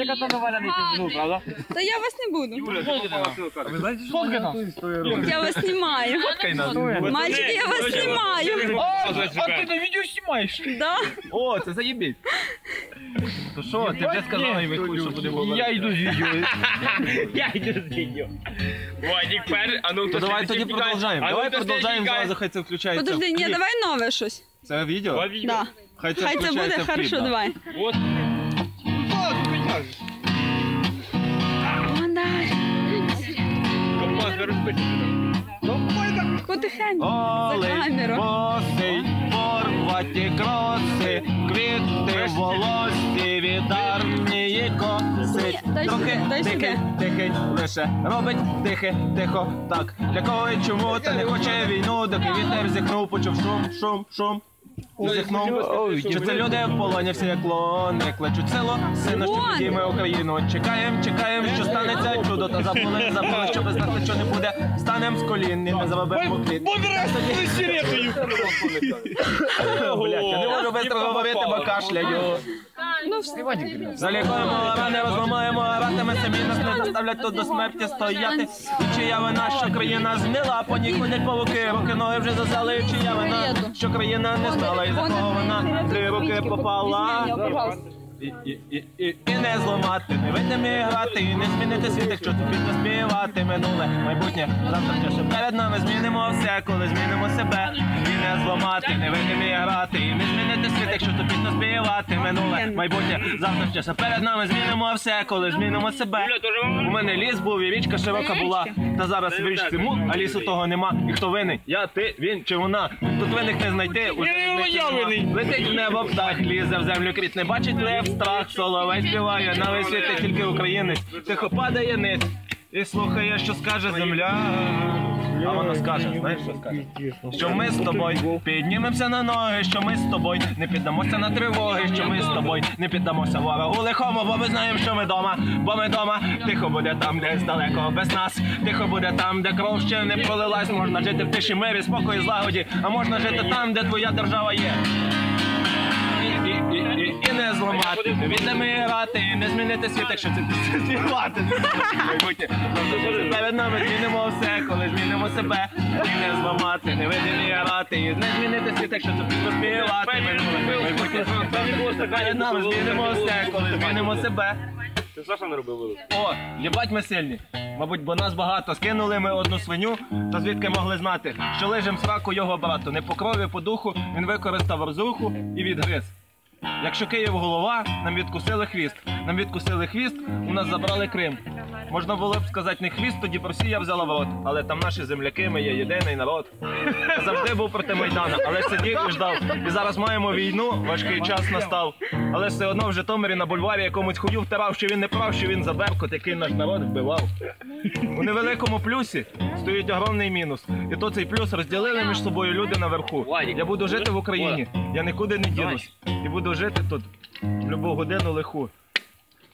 Яка там Валя не пізну, правда? Та я вас не буду. Ви знаєте, що Фоткай нас. Я вас знімаю. Мальчики, я вас знімаю. А ти на відео знімаєш? Да? О, це заєбіть. То що, ти вже сказала і хуй, що буде говорити. Я йду з відео. Я йду з відео. Вадик пер, а ну То давай тоді продовжаємо. Давай продовжаємо, зразу хай це включається. Подожди, в ні, кліп. давай нове щось. Це відео? Да. Хай це Хай це буде включається в кліп, хорошо, да. давай. Потихеньку. За камеру. босий, порваті кроси, квіти в волосі від армії косить. Ні, дай Трохи сюди, дай тихий, тихий лише робить тихе, тихо, так. Для кого і чому та не хоче війну, доки вітер зіхнув, почув шум, шум, шум. Зіхнув. Чи це люди в полоні всі як кличуть село, сина, що Клони. ми Україну. Чекаєм, чекаєм, що станеться чудо, та забули, забули, що без нас нічого не буде. Станем з колін, і не заберемо кліт. з сиретою. Блять, я не можу быстро говорити, бо кашляю. Ну, все. Залікуємо рани, розламаємо ратами, самі нас не заставлять тут до смерті стояти. І чия вина, що країна знила, по ній ходять павуки, руки ноги вже зазали, І чия вина, що країна не знала, і за кого вона три роки попала. І, і, і, і, і не зламати, не видимі грати, і не змінити світ, якщо тобі не співати минуле, майбутнє, завтра ще перед нами змінимо все, коли змінимо себе, і не зламати, не видимі грати, і не змінити світ, якщо тобі не співати минуле, майбутнє, завтра ще перед нами змінимо все, коли змінимо себе. У мене ліс був і річка широка була, та зараз в річці мул, а лісу того нема. І хто винний? Я, ти, він чи вона? Тут винних не знайти, уже Я- не винний. Летить в небо птах, лізе в землю кріт, не бачить лев страх, соловей співає, на весь світ тільки українець, тихо падає ниць і слухає, що скаже земля. А вона скаже, знаєш, що скаже? Що ми з тобою піднімемося на ноги, що ми з тобою не піддамося на тривоги, що ми з тобою не піддамося ворогу лихому, бо ми знаємо, що ми дома, бо ми дома. Тихо буде там, десь далеко без нас. Тихо буде там, де кров ще не пролилась. Можна жити в тиші мирі, спокої, злагоді, а можна жити там, де твоя держава є. І, і, і, і, і не не грати, і не змінити світ, якщо це співати. Майбутнє. Перед нами змінимо все, коли змінимо себе. І не зламати, не видимі грати, і не змінити світ, якщо це співати. Майбутнє. Перед нами змінимо все, коли змінимо себе. Ти Саша не робив вилуп? О, їбать ми сильні. Мабуть, бо нас багато. Скинули ми одну свиню, то звідки могли знати, що лижем сраку його брату. Не по крові, по духу, він використав розруху і відгриз. Якщо Київ голова, нам відкусили хвіст. Нам відкусили хвіст, у нас забрали Крим. Можна було б сказати не хвіст, тоді б Росія взяла в рот. Але там наші земляки, ми є єдиний народ. Завжди був проти Майдана, але сидів і ждав. І зараз маємо війну, важкий час настав. Але все одно в Житомирі на бульварі якомусь хую втирав, що він не прав, що він за беркут, який наш народ вбивав. У невеликому плюсі стоїть огромний мінус. І то цей плюс розділили між собою люди наверху. Я буду жити в Україні, я нікуди не дінусь. І буду жити тут в любу годину лиху.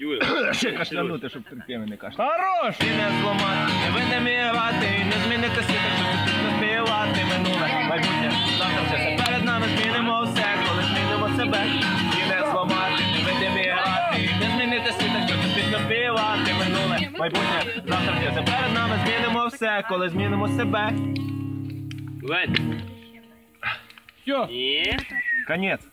Ще кашлянути, щоб терпіли не кашляти. Хорош! І не зламати, не і не змінити світ, якщо ти не співати минуле, майбутнє, завтра все це перед нами змінимо все, коли змінимо себе. І не зламати, не і не змінити світ, якщо ти не співати минуле, майбутнє, завтра все це перед нами змінимо все, коли змінимо себе. Все. Конець.